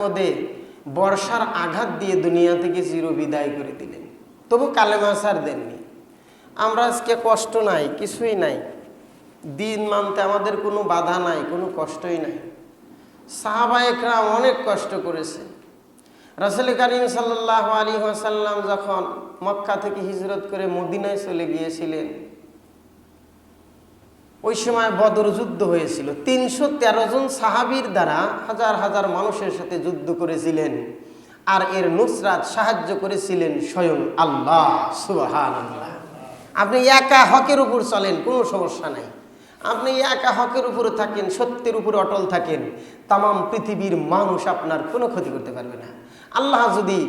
মধ্যে বর্ষার আঘাত দিয়ে দুনিয়া থেকে চির বিদায় করে দিলেন। তবু কালেমা সার দেননি। আমরা আজকে কষ্ট নাই, কিছুই নাই। দিন মানতে আমাদের কোনো বাধা নাই, কোনো কষ্টই নাই। সাহাবা একরাম অনেক কষ্ট করেছে রাসুল করিম সাল্লাহ আলী ওয়াসাল্লাম যখন মক্কা থেকে হিজরত করে মদিনায় চলে গিয়েছিলেন ওই সময় বদর যুদ্ধ হয়েছিল। তিনশো তেরো জন সাহাবির দ্বারা হাজার হাজার মানুষের সাথে যুদ্ধ করেছিলেন। আর এর নুসরাত সাহায্য করেছিলেন স্বয়ং আল্লাহ সুবাহান আপনি একা হকের উপর চলেন, কোনো সমস্যা নাই। আপনি একা হকের উপরে থাকেন, সত্যের উপরে অটল থাকেন তাম পৃথিবীর মানুষ আপনার কোনো ক্ষতি করতে পারবে না। আল্লাহ যদি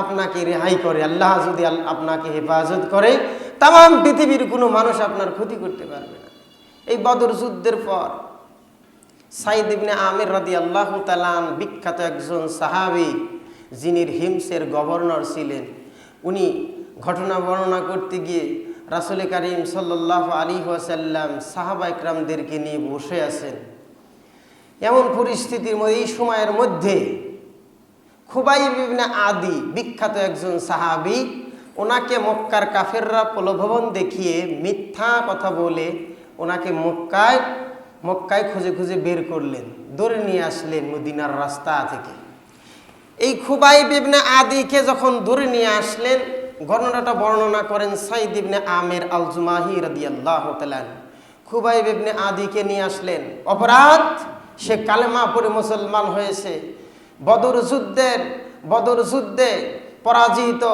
আপনাকে রেহাই করে, আল্লাহ যদি আপনাকে হেফাজত করে তাম পৃথিবীর কোনো মানুষ আপনার ক্ষতি করতে পারবে না। এই বদর যুদ্ধের পর সাইদ ইবনে আমির রাদি আল্লাহ তালান বিখ্যাত একজন সাহাবি, যিনি হিমসের গভর্নর ছিলেন। উনি ঘটনা বর্ণনা করতে গিয়ে রাসুল করিম সাল্লাহ আলী ওয়াসাল্লাম সাহাবা ইকরামদেরকে নিয়ে বসে আছেন। এমন পরিস্থিতির মধ্যে, এই সময়ের মধ্যে খুবাই বিভিন্ন আদি বিখ্যাত একজন সাহাবি, ওনাকে মক্কার কাফেররা প্রলোভন দেখিয়ে মিথ্যা কথা বলে ওনাকে মক্কায় মক্কায় খুঁজে খুঁজে বের করলেন, ধরে নিয়ে আসলেন মদিনার রাস্তা থেকে। এই খুবাই বিবনে আদিকে যখন ধরে নিয়ে আসলেন, ঘটনাটা বর্ণনা করেন সাইদ ইবনে আমের আল জুমাহি রাদিয়াল্লাহু তাআলা খুবাই বিবনে আদিকে নিয়ে আসলেন। অপরাধ, সে কালেমা পড়ে মুসলমান হয়েছে। বদর যুদ্ধের, বদর যুদ্ধে পরাজিত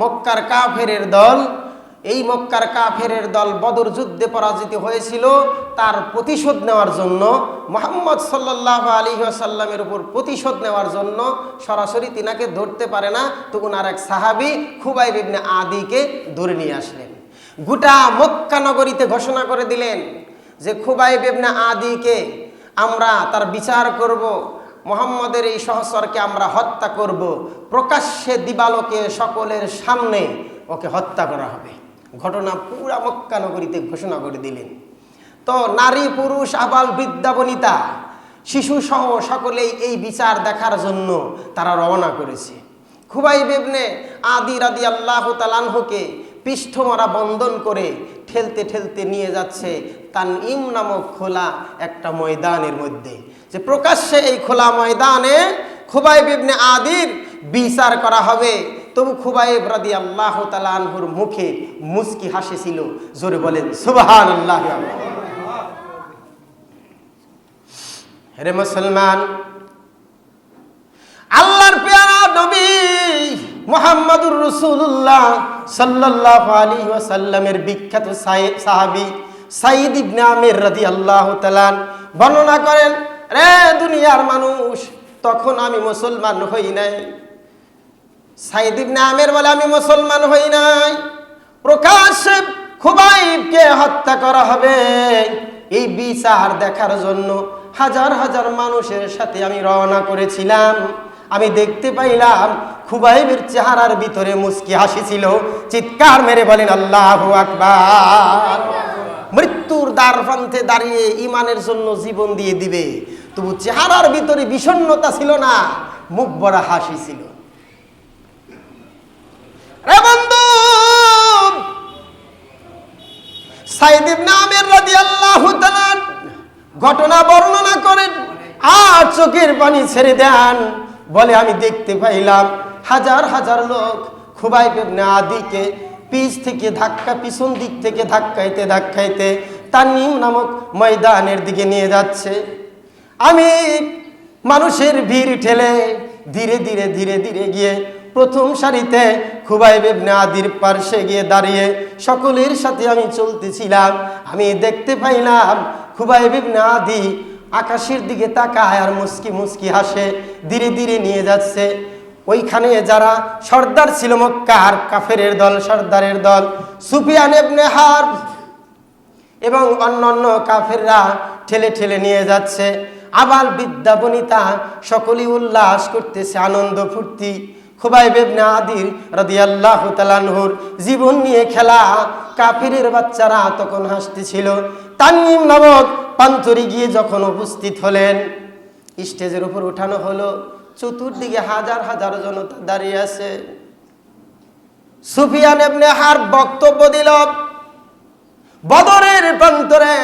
মক্কার কাফেরের দল এই মক্কার কাফেরের দল বদর যুদ্ধে পরাজিত হয়েছিল তার প্রতিশোধ নেওয়ার জন্য। মোহাম্মদ সাল্লাহ আলী আসাল্লামের উপর প্রতিশোধ নেওয়ার জন্য সরাসরি তিনাকে ধরতে পারে না। তখন আর এক সাহাবি খুবাই বিবনে আদিকে ধরে নিয়ে আসলেন। গোটা মক্কা নগরীতে ঘোষণা করে দিলেন যে খুবাই বিবনে আদিকে আমরা তার বিচার করব, মোহাম্মদের এই সহসরকে আমরা হত্যা করব। প্রকাশ্যে দিবালোকে সকলের সামনে ওকে হত্যা করা হবে। ঘটনা পুরা মক্কা নগরীতে ঘোষণা করে দিলেন। তো নারী, পুরুষ, আবাল, বৃদ্ধা, বনিতা, শিশু সহ সকলেই এই বিচার দেখার জন্য তারা রওনা করেছে। খুবাই বেবনে আদি রাদি আল্লাহ তালানহকে পৃষ্ঠমরা বন্ধন করে ঠেলতে ঠেলতে নিয়ে যাচ্ছে তান ইম নামক খোলা একটা ময়দানের মধ্যে। যে প্রকাশ্যে এই খোলা ময়দানে খুবাই বিবনে আদির বিচার করা হবে তবু খুবাইব রাদি আল্লাহ তালানহুর মুখে মুস্কি হাসি ছিল। জোরে বলেন সুবাহান আল্লাহ রে মুসলমান, আল্লাহর পেয়ারা নবী মোহাম্মদুর রসুল্লাহ সাল্লাহ আলী ওয়াসাল্লামের বিখ্যাত সাহাবি সাইদ ইবনে আমির রাদি আল্লাহ তালান বর্ণনা করেন, রে দুনিয়ার মানুষ, তখন আমি মুসলমান হই নাই। সাইদ ইবনে আমির বলে, আমি মুসলমান হই নাই। প্রকাশ্যে খুবাইবকে হত্যা করা হবে। এই বিচার দেখার জন্য হাজার হাজার মানুষের সাথে আমি রওনা করেছিলাম। আমি দেখতে পাইলাম খুবাইবের চেহারার ভিতরে মুস্কি হাসি ছিল। চিৎকার মেরে বলেন, আল্লাহ আকবার। মৃত্যুর দ্বার প্রান্তে দাঁড়িয়ে ইমানের জন্য জীবন দিয়ে দিবে। তবু চেহারার ভিতরে বিষণ্ণতা ছিল না, মুখ বড় হাসি ছিল। ঘটনা বর্ণনা করেন, আর চোখের পানি ছেড়ে দেন বলে আমি দেখতে পাইলাম। হাজার হাজার লোক খুবাই ইবনে আদিকে পিছ থেকে ধাক্কা, পিছন দিক থেকে ধাক্কাইতে ধাক্কাইতে তানিম নামক ময়দানের দিকে নিয়ে যাচ্ছে। আমি মানুষের ভিড় ঠেলে ধীরে ধীরে ধীরে ধীরে গিয়ে প্রথম সারিতে খুবাই বেবনে আদির পার্শ্বে গিয়ে দাঁড়িয়ে, সকলের সাথে আমি চলতেছিলাম, আমি দেখতে পাইলাম খুবাই বেবনে আদি আকাশের দিকে তাকায় আর মুস্কি মুস্কি হাসে, ধীরে ধীরে নিয়ে যাচ্ছে। ওইখানে যারা সর্দার ছিল মক্কার, কাফেরের দল, সর্দারের দল, সুফিয়ান এবনে হার্ব এবং অন্যান্য কাফেররা ঠেলে ঠেলে নিয়ে যাচ্ছে। আবার বিদ্যা বনিতা সকলেই উল্লাস করতেছে, আনন্দ ফুর্তি খুবাই বেবনে আদির রাদিয়াল্লাহু তাআলাহুর জীবন নিয়ে খেলা। কাফিরের বাচ্চারা তখন হাসতেছিল। তাননিম নামক পান্তরি গিয়ে যখন উপস্থিত হলেন, স্টেজের উপর উঠানো হলো। চতুর্দিকে হাজার হাজার জনতা দাঁড়িয়ে আছে। সুফিয়ান এমনি হার বক্তব্য দিল, বদরের প্রান্তরে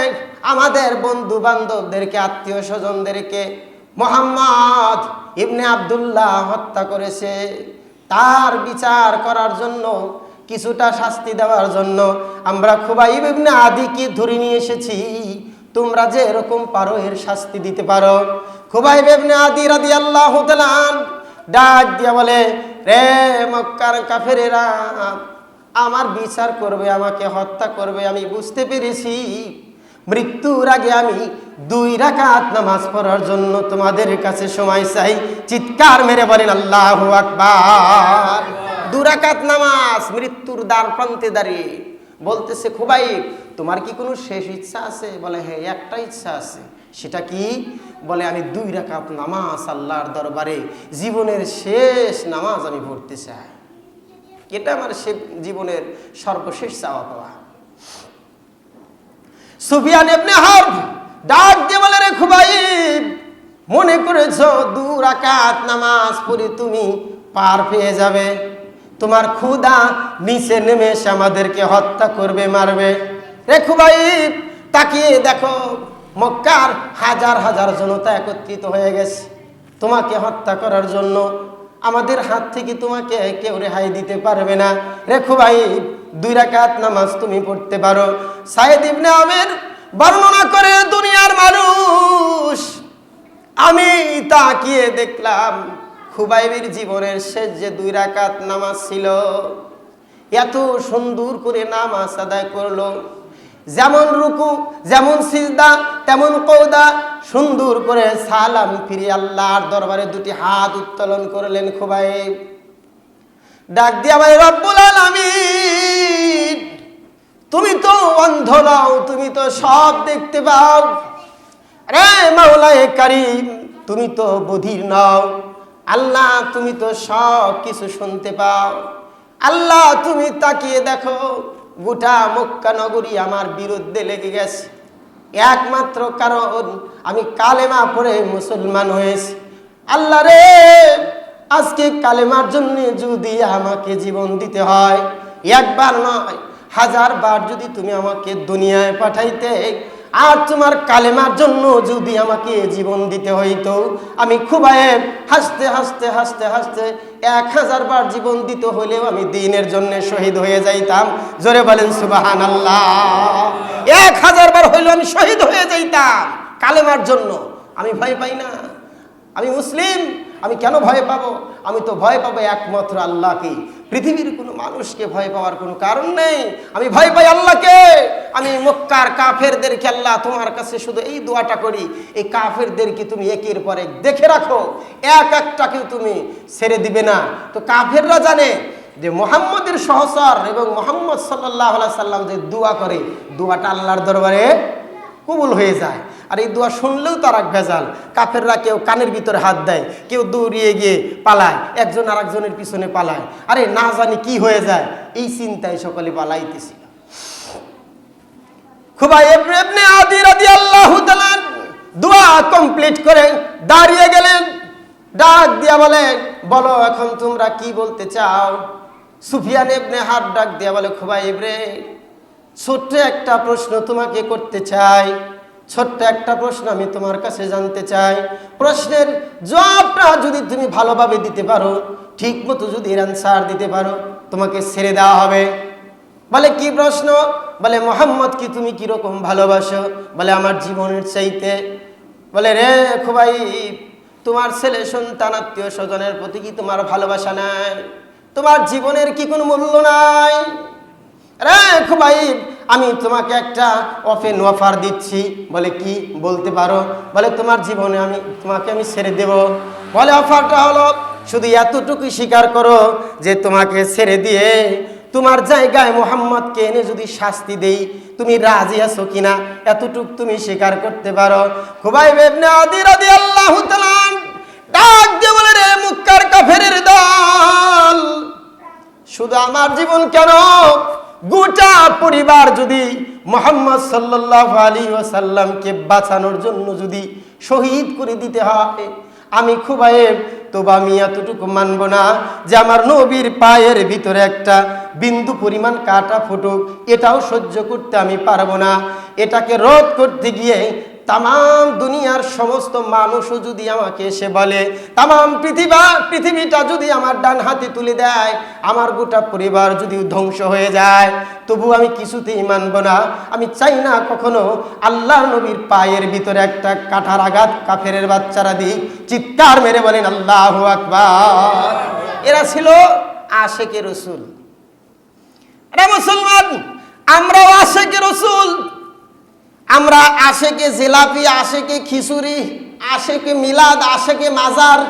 আমাদের বন্ধু বান্ধবদেরকে আত্মীয় স্বজনদেরকে মোহাম্মদ ইবনে আব্দুল্লাহ হত্যা করেছে। তার বিচার করার জন্য, কিছুটা শাস্তি দেওয়ার জন্য আমরা খুবাইব ইবনে আদিকে ধরে নিয়ে এসেছি। তোমরা যে এরকম পারো, এর শাস্তি দিতে পারো। খুবাইব ইবনে আদি রাদি আল্লাহ ডাক দিয়া বলে, রে মক্কার কাফেরেরা, আমার বিচার করবে, আমাকে হত্যা করবে, আমি বুঝতে পেরেছি। মৃত্যুর আগে আমি দুই রাকাত নামাজ পড়ার জন্য তোমাদের কাছে সময় চাই। চিৎকার মেরে বলেন, আল্লাহ আকবার। দু রাকাত নামাজ মৃত্যুর দ্বার প্রান্তে দাঁড়িয়ে বলতেছে খুবাই তোমার কি কোনো শেষ ইচ্ছা আছে? বলে হ্যাঁ একটা ইচ্ছা আছে। সেটা কি? বলে, আমি দুই রাকাত নামাজ আল্লাহর দরবারে জীবনের শেষ নামাজ আমি পড়তে চাই। এটা আমার সে জীবনের সর্বশেষ চাওয়া পাওয়া। সুফিয়ান এমনি হার ডাক দিয়ে বলে, রে খুবাই মনে করেছ দু রাকাত নামাজ পড়ে তুমি পার পেয়ে যাবে? তোমার ক্ষুদা নিচে নেমে এসে আমাদেরকে হত্যা করবে, মারবে। রে খুবাই তাকিয়ে দেখো, মক্কার হাজার হাজার জনতা একত্রিত হয়ে গেছে। তোমাকে হত্যা করার জন্য আমাদের হাত থেকে তোমাকে কেউ রেহাই দিতে পারবে না। রেখো ভাই দুই রাকাত নামাজ তুমি পড়তে পারো। সাইদ ইবনে আমের বর্ণনা করে, দুনিয়ার মানুষ, আমি তাকিয়ে দেখলাম খুবাইবির জীবনের শেষ যে দুই রাকাত নামাজ ছিল, এত সুন্দর করে নামাজ আদায় করল। যেমন রুকু, যেমন সিজদা, তেমন কৌদা সুন্দর করে সালাম ফিরে আল্লাহর দরবারে দুটি হাত উত্তোলন করলেন খুবাই ডাক দিয়া ভাই, রব্বুল আলামিন, তুমি তো অন্ধ নাও তুমি তো সব দেখতে পাও। রে মাওলায়ে কারিম, তুমি তো বধির নাও। আল্লাহ, তুমি তো সব কিছু শুনতে পাও। আল্লাহ, তুমি তাকিয়ে দেখো, গোটা মক্কা নগরী আমার বিরুদ্ধে লেগে গেছে। একমাত্র কারণ, আমি কালেমা পড়ে মুসলমান হয়েছি। আল্লাহ রে আজকে কালেমার জন্য যদি আমাকে জীবন দিতে হয়, একবার নয়, হাজার বার যদি তুমি আমাকে দুনিয়ায় পাঠাইতে, আর তোমার কালেমার জন্য যদি আমাকে জীবন দিতে হইতো, আমি খুবায়েব হাসতে হাসতে হাসতে হাসতে এক হাজার বার জীবন দিতে হলেও আমি দিনের জন্য শহীদ হয়ে যাইতাম। জোরে বলেন সুবাহান আল্লাহ এক হাজার বার হইলেও আমি শহীদ হয়ে যাইতাম। কালেমার জন্য। আমি ভয় পাই না। আমি মুসলিম। আমি কেন ভয় পাবো? আমি তো ভয় পাবো একমাত্র আল্লাহকে। পৃথিবীর কোনো মানুষকে ভয় পাওয়ার কোনো কারণ নেই। আমি ভয় পাই আল্লাহকে। আমি মক্কার কাফেরদেরকে আল্লাহ তোমার কাছে শুধু এই দোয়াটা করি, এই কাফেরদেরকে তুমি একের পর এক দেখে রাখো। এক একটাকেও তুমি ছেড়ে দিবে না। তো কাফেররা জানে যে মোহাম্মদের সহসর এবং মোহাম্মদ সাল্লাহ সাল্লাম যে দোয়া করে, দোয়াটা আল্লাহর দরবারে কবুল হয়ে যায়। আর এই দোয়া শুনলেও তার এক ভেজাল। কাফেররা কেউ কানের ভিতরে হাত দেয়, কেউ দৌড়িয়ে গিয়ে পালায়, একজন আর একজনের পিছনে পালায়। আরে না জানি কি হয়ে যায়, এই চিন্তায় সকলে পালাইতেছিল। দোয়া কমপ্লিট করে দাঁড়িয়ে গেলেন। ডাক দিয়া বলে, বলো, এখন তোমরা কি বলতে চাও? সুফিয়ান এবনে হাত ডাক দিয়া বলে, খুবাই এবরে ছোট্ট একটা প্রশ্ন তোমাকে করতে চাই। ছোট্ট একটা প্রশ্ন আমি তোমার কাছে জানতে চাই। প্রশ্নের জবাবটা যদি তুমি ভালোভাবে দিতে পারো ঠিক মতো যদি এর অ্যান্সার দিতে পারো, তোমাকে ছেড়ে দেওয়া হবে। বলে কি প্রশ্ন? বলে, মোহাম্মদ, কি তুমি কীরকম ভালোবাসো? বলে, আমার জীবনের চাইতে। বলে, রে খুবাই তোমার ছেলে, সন্তান আত্মীয় স্বজনের প্রতি কি তোমার ভালোবাসা নাই? তোমার জীবনের কি কোনো মূল্য নাই? আমি তোমাকে একটা অফেন অফার দিচ্ছি। বলে কি বলতে পারো? বলে তোমার জীবনে আমি, তোমাকে আমি ছেড়ে দেব। বলে অফারটা হলো, শুধু এতটুকু স্বীকার করো যে তোমাকে ছেড়ে দিয়ে তোমার জায়গায় মোহাম্মদকে এনে যদি শাস্তি দেই, তুমি রাজি আছো কিনা? এতটুক তুমি স্বীকার করতে পারো। খুবাই শুধু আমার জীবন কেন গোটা পরিবার যদি মোহাম্মদ সাল্লাহ আলী ওসাল্লামকে বাঁচানোর জন্য যদি শহীদ করে দিতে হয়, আমি খুবাইব, তবু আমি এতটুকু মানব না যে আমার নবীর পায়ের ভিতরে একটা বিন্দু পরিমাণ কাটা ফুটুক। এটাও সহ্য করতে আমি পারব না। এটাকে রোধ করতে গিয়ে তাম দুনিয়ার সমস্ত মানুষও যদি আমাকে এসে বলে তাম পৃথিবী, পৃথিবীটা যদি আমার ডান হাতে তুলে দেয়, আমার গোটা পরিবার যদি ধ্বংস হয়ে যায়, তবু আমি কিছুতেই মানব না। আমি চাই না কখনো আল্লাহ নবীর পায়ের ভিতরে একটা কাঠার আঘাত কাফেরের বাচ্চারা দিক। চিৎকার মেরে বলেন, আল্লাহ আকবার। এরা ছিল আশেকে রসুল। মুসলমান। আমরাও আশেকে রসুল। আমরা আশেকে জিলাপি, আশেকে খিচুড়ি, আশেকে মিলাদ, আশেকে মাজার।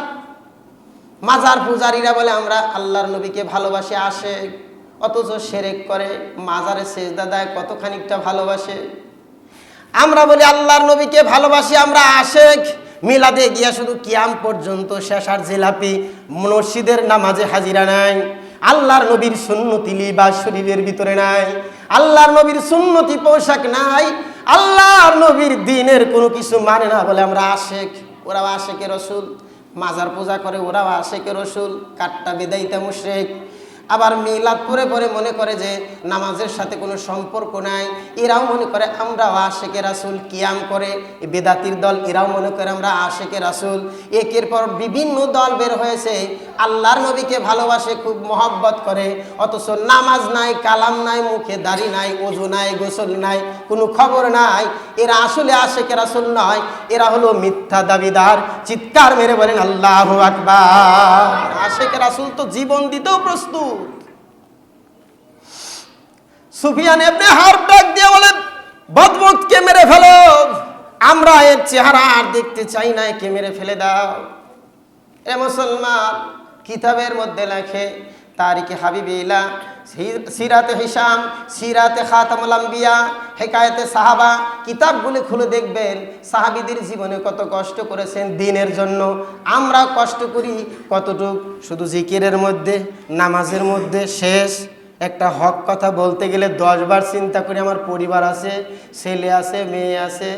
মাজার পূজারীরা বলে, আমরা আল্লাহর নবীকে ভালোবাসে আসে অথচ সেরেক করে, মাজারে সেজদা দেয় কত খানিকটা ভালোবাসে? আমরা বলি, আল্লাহর নবীকে ভালোবাসি, আমরা আশেক। মিলাদে গিয়া শুধু কিয়াম পর্যন্ত শেষার জিলাপি, মসজিদের নামাজে হাজিরা নাই। আল্লাহর নবীর সুন্নতি লিবাস শরীরের ভিতরে নাই। আল্লাহর নবীর সুন্নতি পোশাক নাই। আল্লাহর নবীর দিনের কোনো কিছু মানে না বলে আমরা আশেক, ওরাও আশেকে রসুল। মাজার পূজা করে ওরাও আশেকে রসুল কাট্টা বেদাইতা মুশ্রেক। আবার মিলাদ পরে পরে মনে করে যে নামাজের সাথে কোনো সম্পর্ক নাই। এরাও মনে করে আমরাও আশেকে রাসুল কিয়াম করে বেদাতির দল, এরাও মনে করে আমরা আশেকে রাসুল। একের পর বিভিন্ন দল বের হয়েছে। আল্লাহর নবীকে ভালোবাসে, খুব মহব্বত করে। অথচ নামাজ নাই, কালাম নাই, মুখে দাড়ি নাই ওজু নাই, গোসল নাই, কোনো খবর নাই। এরা আসলে আশেকে রাসুল নয়, এরা হলো মিথ্যা দাবিদার। চিৎকার মেরে বলেন, আল্লাহ আকবার! আশেকে রাসুল তো জীবন দিতেও প্রস্তুত। সুফিয়ান এমনি হার ডাক দিয়ে বলে বদমুখকে মেরে ফেলো। আমরা এর চেহারা আর দেখতে চাই না, একে মেরে ফেলে দাও। এ মুসলমান, কিতাবের মধ্যে লেখে, তারিখে হাবিবিলা সিরাতে হিসাম সিরাতে খাতামুল আম্বিয়া, হেকায়েতে সাহাবা, কিতাবগুলি খুলে দেখবেন, সাহাবিদের জীবনে কত কষ্ট করেছেন দিনের জন্য। আমরা কষ্ট করি কতটুক? শুধু জিকিরের মধ্যে, নামাজের মধ্যে, শেষ। একটা হক কথা বলতে গেলে দশবার চিন্তা করি আমার পরিবার আছে, ছেলে আছে, মেয়ে আছে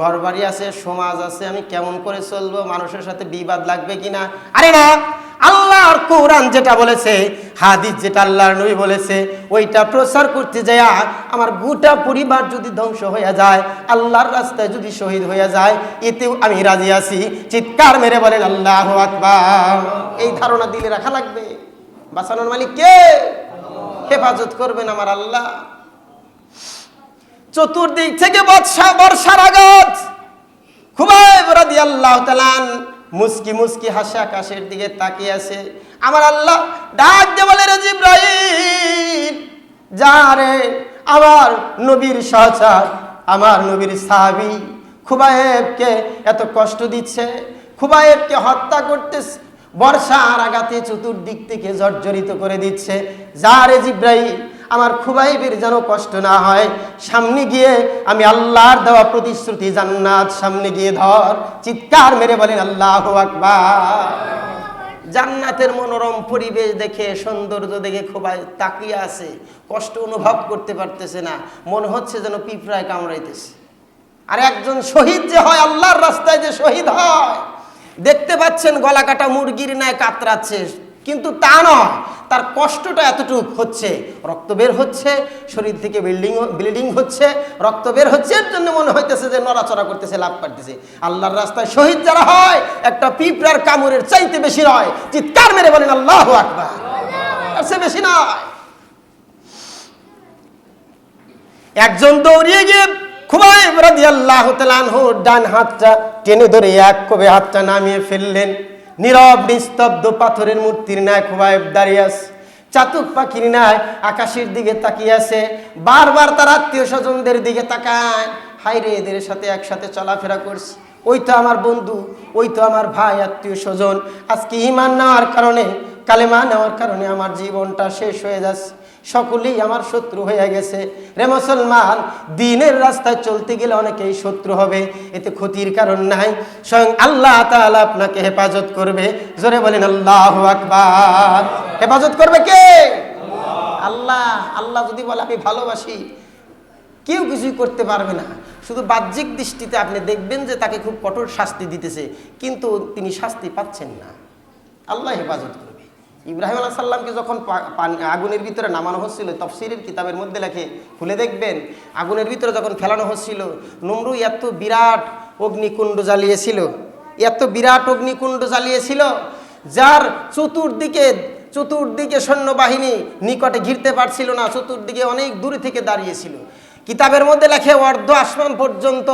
ঘর বাড়ি আছে, সমাজ আছে, আমি কেমন করে চলবো, মানুষের সাথে বিবাদ লাগবে কিনা? আরে না, আল্লাহর কোরআন যেটা বলেছে, হাদিস যেটা আল্লাহর নবী বলেছে, ওইটা প্রচার করতে যায় আমার গোটা পরিবার যদি ধ্বংস হয়ে যায়, আল্লাহর রাস্তায় যদি শহীদ হয়ে যায়, এতেও আমি রাজি আছি। চিৎকার মেরে বলেন, আল্লাহ আকবার। এই ধারণা দিলে রাখা লাগবে। বাঁচানোর মালিক কে? হেফাজত করবেন আমার আল্লাহ। চতুর্দিক থেকে বর্ষা বর্ষার আগত খুবাইব রাদিয়াল্লাহু তাআলা মুস্কি মুস্কি হাসে আকাশের দিকে তাকিয়ে আছে। আমার আল্লাহ ডাক দে বলে, রে জিব্রাইল, যা রে, আমার নবীর সহচার, আমার নবীর সাহাবী খুবাইবকে এত কষ্ট দিচ্ছে, খুবাইবকে হত্যা করতেছে আর আঘাতে চতুর্দিক থেকে জর্জরিত করে দিচ্ছে। যা রে জিব্রাইল, আমার খুবাইবের যেন কষ্ট না হয়, সামনে গিয়ে আমি আল্লাহর দেওয়া প্রতিশ্রুতি জান্নাত সামনে গিয়ে ধর। চিৎকার মেরে বলেন, আল্লাহ আকবার। জান্নাতের মনোরম পরিবেশ দেখে, সৌন্দর্য দেখে খুবাই তাকিয়ে আছে, কষ্ট অনুভব করতে পারতেছে না। মনে হচ্ছে যেন পিঁপড়ায় কামড়াইতেছে। আর একজন শহীদ যে হয়, আল্লাহর রাস্তায় যে শহীদ হয় দেখতে পাচ্ছেন গলা কাটা মুরগির ন্যায় কাতরাচ্ছে, কিন্তু তা নয়, তার কষ্টটা এতটুকু হচ্ছে। রক্ত বের হচ্ছে, শরীর থেকে বিল্ডিং ব্লিডিং হচ্ছে, রক্ত বের হচ্ছে, এর জন্য মনে হইতেছে যে নড়াচড়া করতেছে লাভ পারতেছে আল্লাহর রাস্তায় শহীদ যারা হয়, একটা পিঁপড়ার কামড়ের চাইতে বেশি নয়, চিৎকার মেরে বলেন, আল্লাহ আকবার। সে বেশি নয়। একজন দৌড়িয়ে গিয়ে খুবাইব রাদিয়াল্লাহু তাআলা ডান হাতটা টেনে ধরে এক কবে হাতটা নামিয়ে ফেললেন। নীরব, নিস্তব্ধ পাথরের মূর্তির ন্যায় খুবাইব দাঁড়িয়ে আছে। চাতুক পাখির ন্যায় আকাশের দিকে তাকিয়ে আছে। বারবার তার আত্মীয় স্বজনদের দিকে তাকায়। হাই রে, এদের সাথে একসাথে চলাফেরা করছি। ওই তো আমার বন্ধু, ওই তো আমার ভাই, আত্মীয় স্বজন। আজকে ইমান নেওয়ার কারণে, কালেমা নেওয়ার কারণে আমার জীবনটা শেষ হয়ে যাচ্ছে। সকলেই আমার শত্রু হয়ে গেছে। রে মুসলমান, দিনের রাস্তায় চলতে গেলে অনেকেই শত্রু হবে, এতে ক্ষতির কারণ নাই। স্বয়ং আল্লাহ তাআলা আপনাকে হেফাজত করবে। জোরে বলেন, আল্লাহ আকবার। হেফাজত করবে কে? আল্লাহ আল্লাহ যদি বলে, আমি ভালোবাসি। কেউ কিছুই করতে পারবে না। শুধু বাহ্যিক দৃষ্টিতে আপনি দেখবেন যে তাকে খুব কঠোর শাস্তি দিতেছে, কিন্তু তিনি শাস্তি পাচ্ছেন না। আল্লাহ হেফাজত করবে ইব্রাহিম আলাহ সাল্লামকে যখন আগুনের ভিতরে নামানো হচ্ছিল, তফসিরের কিতাবের মধ্যে লেখে, খুলে দেখবেন, আগুনের ভিতরে যখন ফেলানো হচ্ছিল, নমরু এত বিরাট অগ্নিকুণ্ড জ্বালিয়েছিল, এত বিরাট অগ্নিকুণ্ড জ্বালিয়েছিল, যার চতুর্দিকে চতুর্দিকে সৈন্যবাহিনী নিকটে ঘিরতে পারছিল না, চতুর্দিকে অনেক দূরে থেকে দাঁড়িয়েছিল। কিতাবের মধ্যে লেখে, অর্ধ আসমান পর্যন্ত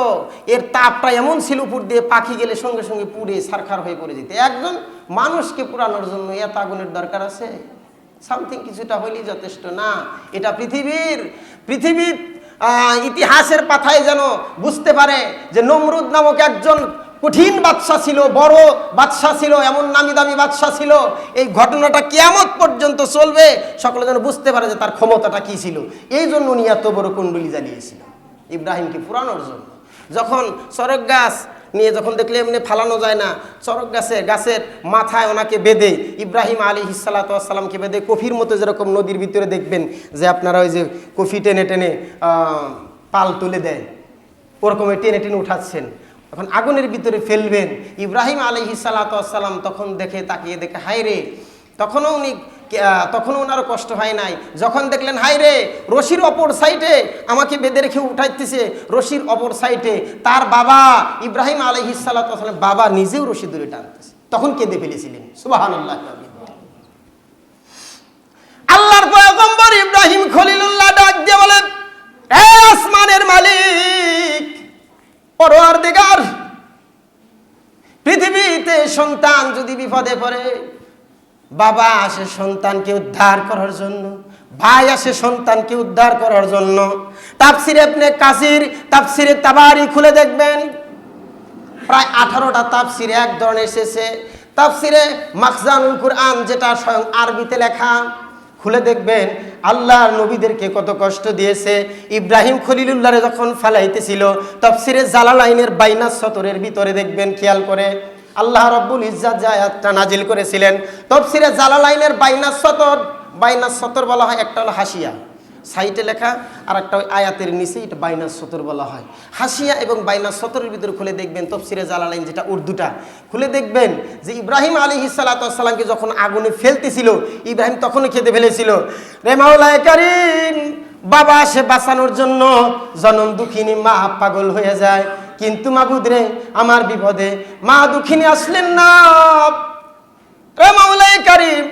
এর তাপটা এমন ছিল উপর দিয়ে পাখি গেলে সঙ্গে সঙ্গে পুড়ে সারখার হয়ে পড়ে যেতে। একজন মানুষকে পুরানোর জন্য এত আগুনের দরকার আছে? সামথিং কিছুটা হইলেই যথেষ্ট না। এটা পৃথিবীর পৃথিবীর ইতিহাসের পাথায় যেন বুঝতে পারে যে নমরুদ নামক একজন কঠিন বাদশা ছিল, বড় বাদশা ছিল, এমন নামি দামি বাদশা ছিল। এই ঘটনাটা কেয়ামত পর্যন্ত চলবে। সকলে যেন বুঝতে পারে যে তার ক্ষমতাটা কি ছিল। এই জন্য উনি এত বড় কুণ্ডলি জ্বালিয়েছিল। ইব্রাহিমকে পুরানোর জন্য। যখন সরক গাছ নিয়ে যখন দেখলে এমনি ফালানো যায় না, চরক গাছে, গাছের মাথায় ওনাকে বেঁধে, ইব্রাহিম আলী হিসালাতামকে বেঁধে কফির মতো যেরকম নদীর ভিতরে দেখবেন যে আপনারা ওই যে কফি টেনে টেনে পাল তুলে দেয় ওরকমই টেনে টেনে উঠাচ্ছেন। এখন আগুনের ভিতরে ফেলবেন, ইব্রাহিম আলী হিসালাতাম তখন দেখে তাকিয়ে দেখে হায় রে তখনও উনি আহ, তখনও ওনারও কষ্ট হয় নাই। যখন দেখলেন হাই রে রশির অপর সাইডে আমাকে বেঁধে রেখে উঠাইতেছে রশির অপর সাইডে। তার বাবা ইব্রাহিম আলহি সাল্লাম বাবা নিজেও রশি দূরে টানতেছে। তখন কেঁদে ফেলেছিলেন। সুবাহান আল্লাহর পয়গম্বর ইব্রাহিম খলিলুল্লাহ ডাক দিয়ে বলেন "এ আসমানের মালিক পরোয়ার দিগার পৃথিবীতে সন্তান যদি বিপদে পড়ে বাবা আসে সন্তানকে উদ্ধার করার জন্য, ভাই আসে সন্তানকে উদ্ধার করার জন্য। তাপসিরে আপনি কাসির তাপসিরে তাবারি খুলে দেখবেন। প্রায় আঠারোটা তাপসিরে এক ধরনের এসেছে। তাপসিরে মাখজানুল কুরআন যেটা স্বয়ং আরবিতে লেখা, খুলে দেখবেন। আল্লাহর নবীদেরকে কত কষ্ট দিয়েছে। ইব্রাহিম খলিলুল্লাহরে যখন ফালাইতেছিল, তফসিরে জালালাইনের বাইনাস সতরের ভিতরে দেখবেন, খেয়াল করে। আল্লাহ রব্বুল ইজ্জাত যে আয়াতটা নাজিল করেছিলেন। তফসিরে জালালাইনের বাইনাস সতর। বাইনাস সতর বলা হয়, একটা হলো হাসিয়া। সাইটে লেখা আর একটা আয়াতের নিচে এটা বাইনাস সতর বলা হয়। হাসিয়া এবং বাইনাস সতরের ভিতরে খুলে দেখবেন, তফসিরে জালালাইন যেটা উর্দুটা। খুলে দেখবেন যে ইব্রাহিম আলী হিসালাতামকে যখন আগুনে ফেলতেছিল, ইব্রাহিম তখনই খেতে ফেলেছিল। রে মাওলায় কারিম, বাবা সে বাঁচানোর জন্য, জনম দুঃখিনী মা পাগল হয়ে যায়। কিন্তু মাবুদ রে আমার বিপদে মা দুঃখিনী আসলেন না। রে কারিম,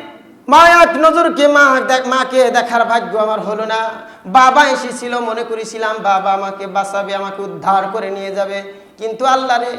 মা এক নজরকে মা মাকে দেখার ভাগ্য আমার হলো না। বাবা এসেছিল, মনে করেছিলাম বাবা আমাকে বাঁচাবে, আমাকে উদ্ধার করে নিয়ে যাবে। কিন্তু আল্লাহ রে,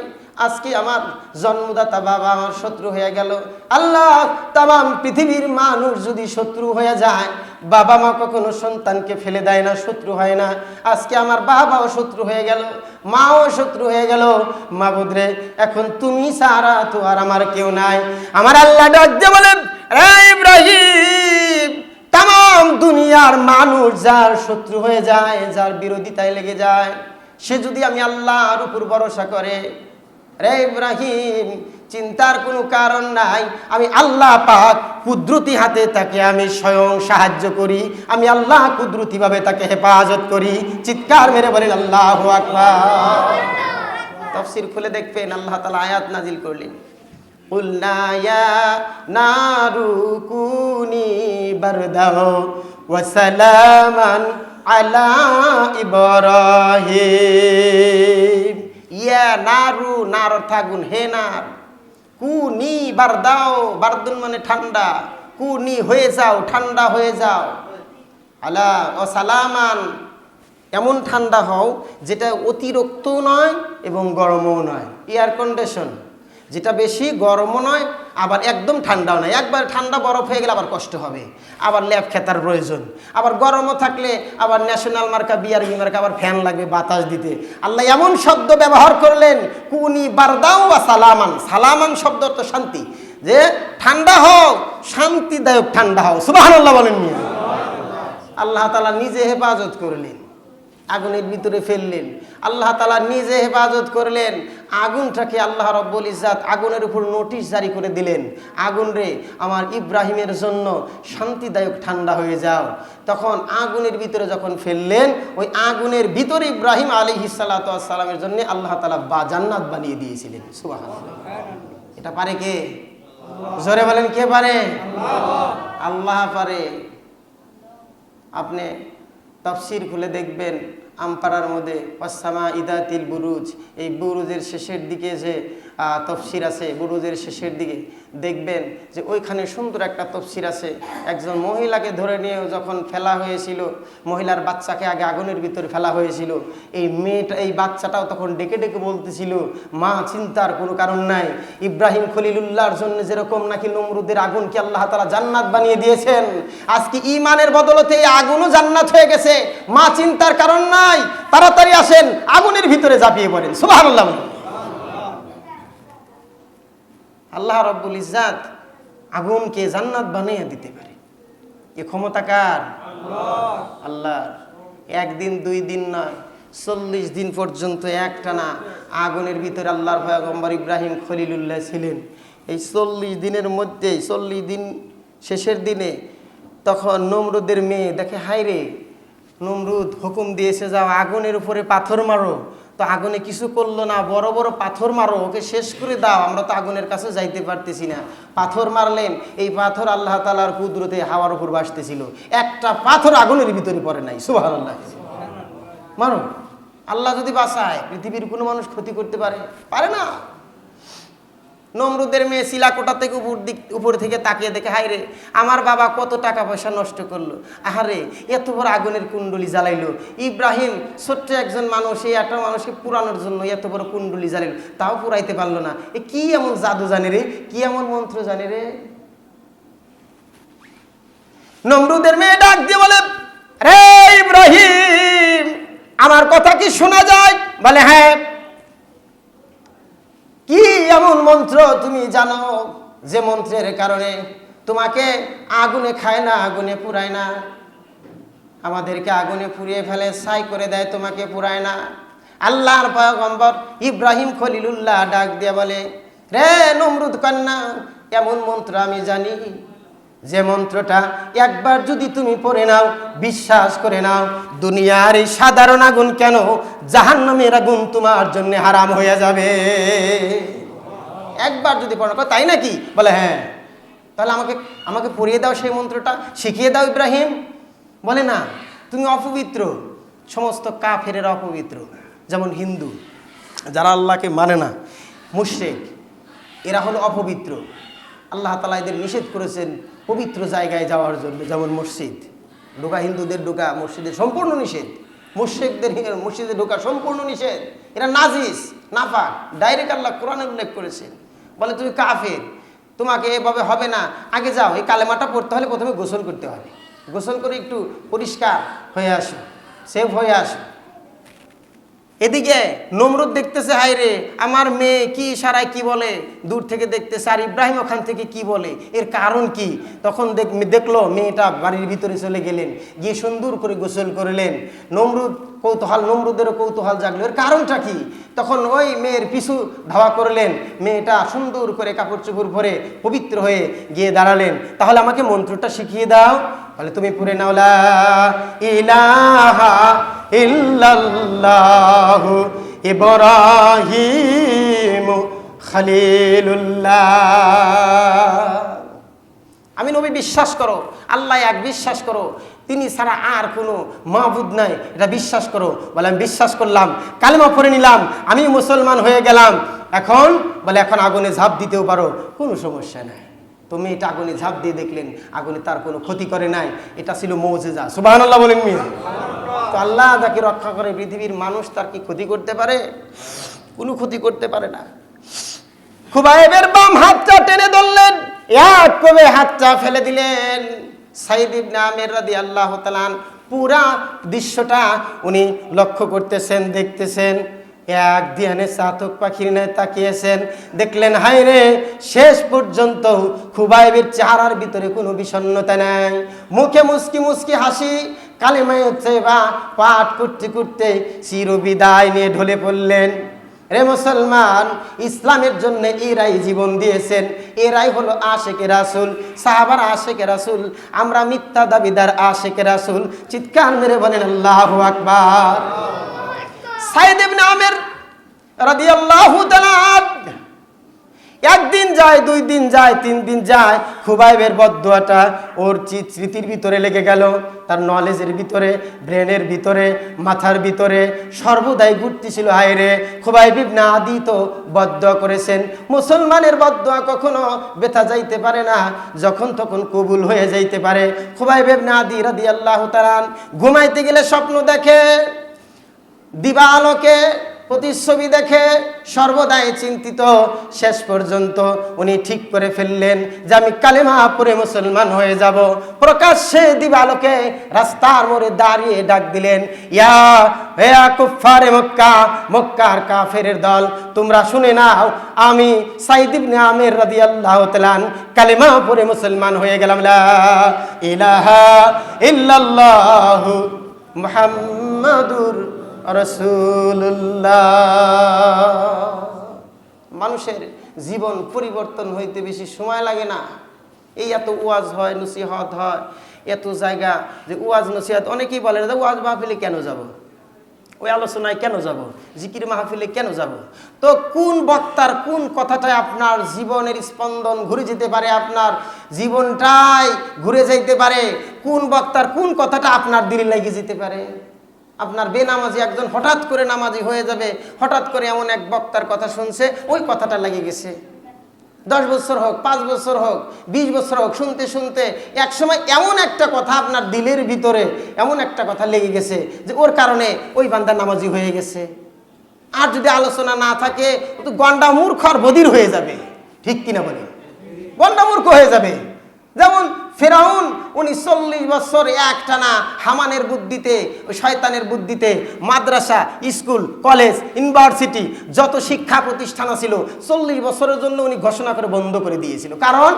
আজকে আমার জন্মদাতা বাবা আমার শত্রু হয়ে গেল। আল্লাহ তাম, পৃথিবীর মানুষ যদি শত্রু হয়ে যায় বাবা মা কখনো সন্তানকে ফেলে দেয় না, শত্রু হয় না। আজকে আমার বাবাও শত্রু হয়ে গেল, মাও শত্রু হয়ে গেল। মা বুধরে এখন তুমি সারা তো আর আমার কেউ নাই। আমার আল্লাহ বলেন "এ ইব্রাহিম তাম দুনিয়ার মানুষ যার শত্রু হয়ে যায়, যার বিরোধিতায় লেগে যায়, সে যদি আমি আল্লাহর উপর ভরসা করে, রে ইব্রাহিম চিন্তার কোনো কারণ নাই। আমি আল্লাহ পাক কুদরতি হাতে তাকে আমি স্বয়ং সাহায্য করি। আমি আল্লাহ কুদরতিভাবে তাকে হেফাজত করি। চিৎকার মেরে বলেন, আল্লাহ তফসির খুলে দেখবেন, আল্লাহ তালা আয়াত নাজিল করলেন। নারু কুনি ইয়া নারু, নার থাকুন হে নার কুনি বারদাও বারদুন মানে ঠান্ডা। কুনি হয়ে যাও, ঠান্ডা হয়ে যাও। আলা ও সালামান, এমন ঠান্ডা হও যেটা অতিরিক্ত নয় এবং গরমও নয়। Air condition. যেটা বেশি গরমও নয়, আবার একদম ঠান্ডাও নয়। একবার ঠান্ডা বরফ হয়ে গেলে আবার কষ্ট হবে। আবার ল্যাব খেতার প্রয়োজন। আবার গরমও থাকলে আবার ন্যাশনাল মার্কা বিআরবি মার্কা আবার ফ্যান লাগবে বাতাস দিতে। আল্লাহ এমন শব্দ ব্যবহার করলেন, কুনি বারদাও বা সালামান। সালামান শব্দ তো শান্তি। যে ঠান্ডা হোক, শান্তিদায়ক ঠান্ডা হও সুবাহ বলেন মিয়া। আল্লাহ তালা নিজে হেফাজত করলেন। আগুনের ভিতরে ফেললেন। আল্লাহ তালা নিজে হেফাজত করলেন। আগুনটাকে আল্লাহ রব্বুল ইজাত আগুনের উপর নোটিশ জারি করে দিলেন। আগুন রে, আমার ইব্রাহিমের জন্য শান্তিদায়ক ঠান্ডা হয়ে যাও। তখন আগুনের ভিতরে যখন ফেললেন, ওই আগুনের ভিতরে ইব্রাহিম আলী সালামের জন্য আল্লাহ তালা বা জান্নাত বানিয়ে দিয়েছিলেন। সুবাহ এটা পারে কে? জোরে বলেন, কে পারে? আল্লাহ পারে। আপনি তফসির খুলে দেখবেন আমপাড়ার মধ্যে অসামা ইদাতিল বুরুজ এই বুরুজের শেষের দিকে যে তফসির আছে বুরুজের শেষের দিকে। দেখবেন যে ওইখানে সুন্দর একটা তফসির আছে। একজন মহিলাকে ধরে নিয়ে যখন ফেলা হয়েছিল, মহিলার বাচ্চাকে আগে আগুনের ভিতরে ফেলা হয়েছিল, এই মেয়েটা, এই বাচ্চাটাও তখন ডেকে ডেকে বলতেছিল, মা, চিন্তার কোনো কারণ নাই। ইব্রাহিম খলিলুল্লাহর জন্য যেরকম নাকি নমরুদের আগুনকে আল্লাহ তালা জান্নাত বানিয়ে দিয়েছেন, আজকে ইমানের বদলতে এই আগুনও জান্নাত হয়ে গেছে। মা, চিন্তার কারণ নাই। তাড়াতাড়ি আসেন, আগুনের ভিতরে ঝাঁপিয়ে পড়েন। সুবাহ আল্লাহ রব্বুল ইজাত আগুনকে জান্নাত বানিয়ে দিতে পারে। এ ক্ষমতা কার? আল্লাহ একদিন, দুই দিন নয়, চল্লিশ দিন পর্যন্ত একটানা আগুনের ভিতরে আল্লাহর পয়গম্বর ইব্রাহিম খলিলুল্লাহ ছিলেন। এই চল্লিশ দিনের মধ্যে চল্লিশ দিন শেষের দিনে তখন নমরুদের মেয়ে দেখে হাই রে নমরুদ হুকুম দিয়েছে, যাও আগুনের উপরে পাথর মারো। তো আগুনে কিছু করল না, বড় বড় পাথর মারো, ওকে শেষ করে দাও, আমরা তো আগুনের কাছে যাইতে পারতেছি না। পাথর মারলেন, এই পাথর আল্লাহ তালার কুদরতে হাওয়ার উপর বাসতেছিল একটা পাথর আগুনের ভিতরে পড়ে নাই সুবাহ আল্লাহ মারো। আল্লাহ যদি বাসায় পৃথিবীর কোনো মানুষ ক্ষতি করতে পারে? পারে না। নমরুদের মেয়ে শিলাকোটা থেকে উপর দিক, উপর থেকে তাকিয়ে দেখে হাই রে, আমার বাবা কত টাকা পয়সা নষ্ট করল। আহারে, এত বড় আগুনের কুণ্ডলি জ্বালাইলো। ইব্রাহিম ছোট্ট একজন মানুষ, এই একটা মানুষকে পুরানোর জন্য এত বড় কুণ্ডলি জ্বালাইলো। তাও পুরাইতে পারল না। এ কি এমন জাদু জানে রে? কি এমন মন্ত্র জানে রে? নমরুদের মেয়ে ডাক দিয়ে বলে, রে ইব্রাহিম, আমার কথা কি শোনা যায়? বলে হ্যাঁ কি এমন মন্ত্র তুমি জানো? যে মন্ত্রের কারণে তোমাকে আগুনে খায় না, আগুনে পুরায় না। আমাদেরকে আগুনে পুড়িয়ে ফেলে সাই করে দেয়, তোমাকে পুরায় না। আল্লাহর পয়গম্বর ইব্রাহিম খলিলুল্লাহ ডাক দিয়ে বলে, রে নমরুদ কন্যা, এমন মন্ত্র আমি জানি যে মন্ত্রটা একবার যদি তুমি পড়ে নাও, বিশ্বাস করে নাও, দুনিয়ার এই সাধারণ আগুন কেন জাহান্নামের আগুন তোমার জন্য হারাম হয়ে যাবে? একবার যদি পড়ো তাই নাকি? বলে হ্যাঁ। তাহলে আমাকে আমাকে পড়িয়ে দাও সেই মন্ত্রটা, শিখিয়ে দাও ইব্রাহিম। বলে, না, তুমি অপবিত্র, সমস্ত কাফেরের অপবিত্র, যেমন হিন্দু। যারা আল্লাহকে মানে না, মুশ্রেক, এরা হলো অপবিত্র। আল্লাহ তালা এদের নিষেধ করেছেন পবিত্র জায়গায় যাওয়ার জন্য, যেমন মসজিদ। ঢোকা হিন্দুদের ঢোকা মসজিদে সম্পূর্ণ নিষেধ। মুশ্রিকদের মসজিদে ঢোকা সম্পূর্ণ নিষেধ। এরা নাজিস, নাফাক, ডাইরেক্ট আল্লাহ কোরআনে উল্লেখ করেছেন। বলে, তুমি কাফের, তোমাকে এভাবে হবে না। আগে যাও, এই কালেমাটা পড়তে হলে প্রথমে গোসল করতে হবে। গোসল করে একটু পরিষ্কার হয়ে আসো, সেফ হয়ে আসো। এদিকে নমরুদ দেখতেছে হাই রে, আমার মেয়ে কি ইশারায় কি বলে? দূর থেকে দেখতেছে, আর ইব্রাহিম ওখান থেকে কি বলে? এর কারণ কি? তখন দেখ দেখল মেয়েটা বাড়ির ভিতরে চলে গেলেন, গিয়ে সুন্দর করে গোসল করলেন। নমরুদ কৌতূহল, নমরুদেরও কৌতূহল জাগলো। এর কারণটা কি? তখন ওই মেয়ের পিছু ধাওয়া করলেন। মেয়েটা সুন্দর করে কাপড় চোপড় পরে পবিত্র হয়ে গিয়ে দাঁড়ালেন। তাহলে আমাকে মন্ত্রটা শিখিয়ে দাও। বলে তুমি পুরে নাও ইলাহা ইল্লাল্লাহ ইব্রাহিম খলিলুল্লাহ। আমি নবী বিশ্বাস করো, আল্লাহ এক বিশ্বাস করো, তিনি ছাড়া আর কোনো মাহবুদ নাই, এটা বিশ্বাস করো। বলে, আমি বিশ্বাস করলাম, কালেমা পড়ে নিলাম, আমি মুসলমান হয়ে গেলাম। এখন, বলে, এখন আগুনে ঝাঁপ দিতেও পারো, কোনো সমস্যা নাই। তুমি এটা আগুনে ঝাঁপ দিয়ে দেখলেন, আগুনে তার কোনো ক্ষতি করে নাই। এটা ছিল মৌজেজা। সুবাহ আল্লাহ বলেন মিয়া তো আল্লাহ যাকে রক্ষা করে পৃথিবীর মানুষ, তার কি ক্ষতি করতে পারে? কোনো ক্ষতি করতে পারে না। খুবাইবের বাম হাতটা টেনে ধরলেন এক কবে হাতটা ফেলে দিলেন। সাইদ ইবনে আমির রাদিয়াল্লাহু তাআলা পুরা দৃশ্যটা উনি লক্ষ্য করতেছেন, দেখতেছেন। এক ধ্যানে চাতক পাখির ন্যায় তাকিয়েছেন। দেখলেন হাই রে, শেষ পর্যন্ত খুবাইবের চেহারার ভিতরে কোনো বিষণ্ণতা নাই। মুখে মুসকি মুসকি হাসি, কালেমায় হচ্ছে বা পাঠ করতে করতে চিরবিদায় নিয়ে ঢলে পড়লেন। রে মুসলমান, ইসলামের জন্য এরাই জীবন দিয়েছেন। এরাই হলো আশেকে রাসুল। সাহাবার আশেকে রাসুল, আমরা মিথ্যা দাবিদার আশেকে রাসুল। চিৎকার মেরে বলেন, আল্লাহ আকবার। সাইদ ইবনে আমের রাদিয়াল্লাহু তাআলা একদিন যায়, দুই দিন যায়, তিন দিন যায় খুবাইবের বদুয়াটা ওর স্মৃতির ভিতরে লেগে গেল। তার নলেজের ভিতরে ব্রেনের ভিতরে, মাথার ভিতরে সর্বদাই ঘুরতেছিল হায় রে খুবাইব ইবনে আদি তো বদুয়া করেছেন। মুসলমানের বদুয়া কখনো বেথা যাইতে পারে না, যখন তখন কবুল হয়ে যাইতে পারে। খুবাইব ইবনে আদি রাদিয়াল্লাহু তাআলা ঘুমাইতে গেলে স্বপ্ন দেখে। দিবা আলোকে প্রতিচ্ছবি দেখে সর্বদাই চিন্তিত। শেষ পর্যন্ত উনি ঠিক করে ফেললেন যে আমি কালেমা পরে মুসলমান হয়ে যাব। প্রকাশ্যে দিবালোকে রাস্তার মোড়ে দাঁড়িয়ে ডাক দিলেন, ইয়া হেয়া কুফারে মক্কা, মক্কার কাফেরের দল, তোমরা শুনে নাও, আমি সাইদ ইবনে আমির রাদিয়াল্লাহু তাআলা কালেমা পরে মুসলমান হয়ে গেলাম। লা ইলাহা ইল্লাল্লাহু মুহাম্মাদুর মানুষের জীবন পরিবর্তন হইতে বেশি সময় লাগে না। এই এত ওয়াজ হয়, নসিহত হয়, এত জায়গা যে ওয়াজ, নসিহত, অনেকেই বলে ওয়াজ মাহফিলে কেন যাব? ওই আলোচনায় কেন যাব? জিকির মাহফিলে কেন যাব? তো কোন বক্তার কোন কথাটায় আপনার জীবনের স্পন্দন ঘুরে যেতে পারে, আপনার জীবনটাই ঘুরে যাইতে পারে? কোন বক্তার কোন কথাটা আপনার দিলে লেগে যেতে পারে? আপনার বেনামাজি একজন হঠাৎ করে নামাজি হয়ে যাবে, হঠাৎ করে এমন এক বক্তার কথা শুনছে, ওই কথাটা লেগে গেছে। দশ বছর হোক, পাঁচ বছর হোক, বিশ বছর হোক, শুনতে শুনতে এক সময় এমন একটা কথা আপনার দিলের ভিতরে এমন একটা কথা লেগে গেছে যে ওর কারণে ওই বান্দা নামাজি হয়ে গেছে। আর যদি আলোচনা না থাকে তো গন্ডা মূর্খ আর বদির হয়ে যাবে। ঠিক কিনা বলে গন্ডা মূর্খ হয়ে যাবে। যেমন ফেরাউন, উনি চল্লিশ বছর একটানা হামানের বুদ্ধিতে, শয়তানের বুদ্ধিতে মাদ্রাসা, স্কুল, কলেজ, ইউনিভার্সিটি যত শিক্ষা প্রতিষ্ঠান ছিল, চল্লিশ বছরের জন্য উনি ঘোষণা করে বন্ধ করে দিয়েছিল। কারণ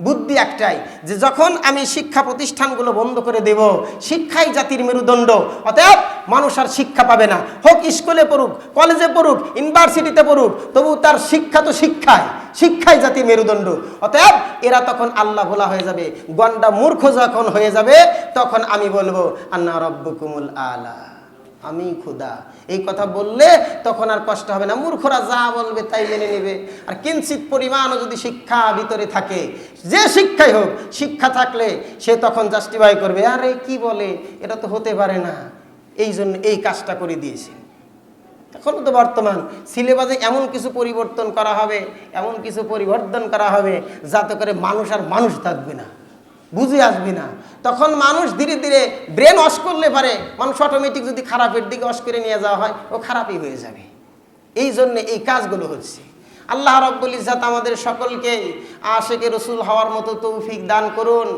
বুদ্ধি একটাই, যে যখন আমি শিক্ষা প্রতিষ্ঠানগুলো বন্ধ করে দেব, শিক্ষাই জাতির মেরুদণ্ড, অতএব মানুষ আর শিক্ষা পাবে না। হোক স্কুলে পড়ুক, কলেজে পড়ুক, ইউনিভার্সিটিতে পড়ুক, তবু তার শিক্ষা তো শিক্ষায় শিক্ষাই জাতির মেরুদণ্ড। অতএব এরা তখন আল্লাহ ভোলা হয়ে যাবে গন্ডা মূর্খ যখন হয়ে যাবে, তখন আমি বলব, আন্না রব্বকুমুল আলা। আমি খুদা এই কথা বললে তখন আর কষ্ট হবে না। মূর্খরা যা বলবে তাই মেনে নেবে। আর কিঞ্চিত পরিমাণও যদি শিক্ষা ভিতরে থাকে, যে শিক্ষাই হোক, শিক্ষা থাকলে সে তখন জাস্টিফাই করবে, আরে, কি বলে? এটা তো হতে পারে না। এই জন্য এই কাজটা করে দিয়েছে। এখন তো বর্তমান। সিলেবাসে এমন কিছু পরিবর্তন করা হবে, এমন কিছু পরিবর্তন করা হবে, যাতে করে মানুষ আর মানুষ থাকবে না। বুঝে আসবে না। তখন মানুষ ধীরে ধীরে ব্রেন অস করলে পারে। মানুষ অটোমেটিক যদি খারাপের দিকে অস করে নিয়ে যাওয়া হয়, ও খারাপই হয়ে যাবে। এই জন্যে এই কাজগুলো হচ্ছে। আল্লাহ রব্বুল ইজাত আমাদের সকলকে আশেকে রসুল হওয়ার মতো তৌফিক দান করুন।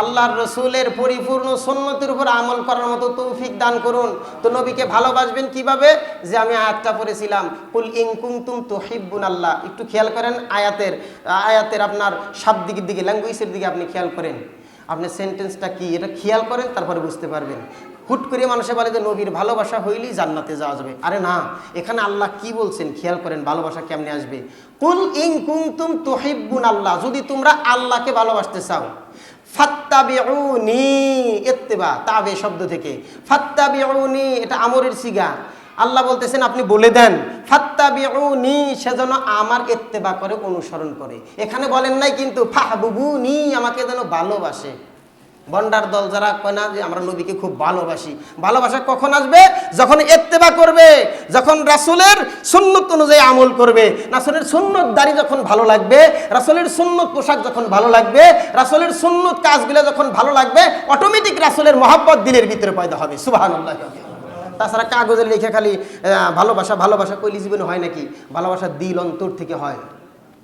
আল্লাহর রসুলের পরিপূর্ণ সন্ন্যতির উপর আমল করার মতো তৌফিক দান করুন। তো নবীকে ভালোবাসবেন কীভাবে? যে আমি আয়াতটা পড়েছিলাম, কুল ইংকুম তুম তো হিব্বুন আল্লাহ একটু খেয়াল করেন, আয়াতের আয়াতের আপনার শাব্দিক দিকে ল্যাঙ্গুয়েজের দিকে আপনি খেয়াল করেন। আপনি সেন্টেন্সটা কি, এটা খেয়াল করেন, তারপরে বুঝতে পারবেন। হুট করে মানুষে বলে যে, নবীর ভালোবাসা হইলেই জান্নাতে যাওয়া যাবে। আরে না, এখানে আল্লাহ কি বলছেন, খেয়াল করেন ভালোবাসা কেমনে আসবে। কুল ইং কুমতুম তুহিব্বুন আল্লাহ যদি তোমরা আল্লাহকে ভালোবাসতে চাও। ফাত্তাবিউনি ইত্তেবা, তাবে শব্দ থেকে। ফাত্তাবিউনি এটা আমরের সিগা। আল্লাহ বলতেছেন, আপনি বলে দেন, ফাত্তাবিউনি আমার ইত্তেবা করে, অনুসরণ করে। এখানে বলেন নাই কিন্তু, ফাহবুবুনি, আমাকে যেন ভালোবাসে। বন্ডার দল যারা কয় না যে, আমরা নবীকে খুব ভালোবাসি। ভালোবাসা কখন আসবে? যখন এত্তেবা করবে, যখন রাসুলের সুন্নত অনুযায়ী আমল করবে। রাসুলের সুন্নত দাড়ি যখন ভালো লাগবে, রাসুলের সুন্নত পোশাক যখন ভালো লাগবে, রাসুলের সুন্নত কাজগুলো যখন ভালো লাগবে, অটোমেটিক রাসুলের মহাব্বত দিলের ভিতরে পয়দা হবে। সুবাহ তাছাড়া কাগজে লিখে খালি ভালোবাসা ভালোবাসা কইলি জীবনে হয় নাকি? ভালোবাসা দিল অন্তর থেকে হয়।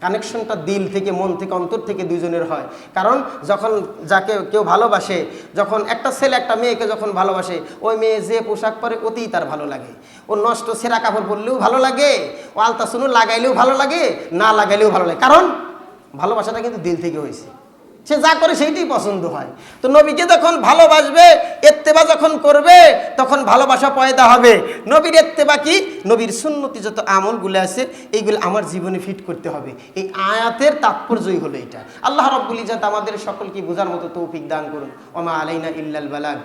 কানেকশনটা দিল থেকে, মন থেকে, অন্তর থেকে দুজনের হয়। কারণ যখন যাকে কেউ ভালোবাসে, যখন একটা ছেলে একটা মেয়েকে যখন ভালোবাসে, ওই মেয়ে যে পোশাক পরে অতিই তার ভালো লাগে। ও নষ্ট সেরা কাপড় পরলেও ভালো লাগে, ও আলতা লাগাইলেও ভালো লাগে, না লাগাইলেও ভালো লাগে। কারণ ভালোবাসাটা কিন্তু দিল থেকে হয়েছে। সে যা করে সেইটাই পছন্দ হয়। তো নবীকে যখন ভালোবাসবে, এত্তেবা যখন করবে, তখন ভালোবাসা পয়দা হবে। নবীর এত্তেবা কি? নবীর সুন্নতি যত আমলগুলো আছে, এইগুলো আমার জীবনে ফিট করতে হবে। এই আয়াতের তাৎপর্যই হলো এটা। আল্লাহ রব্বুল যাতে আমাদের সকলকে বোঝার মতো তৌফিক দান করুন। ওমা আলাইনা ইল্লাল বালাগ।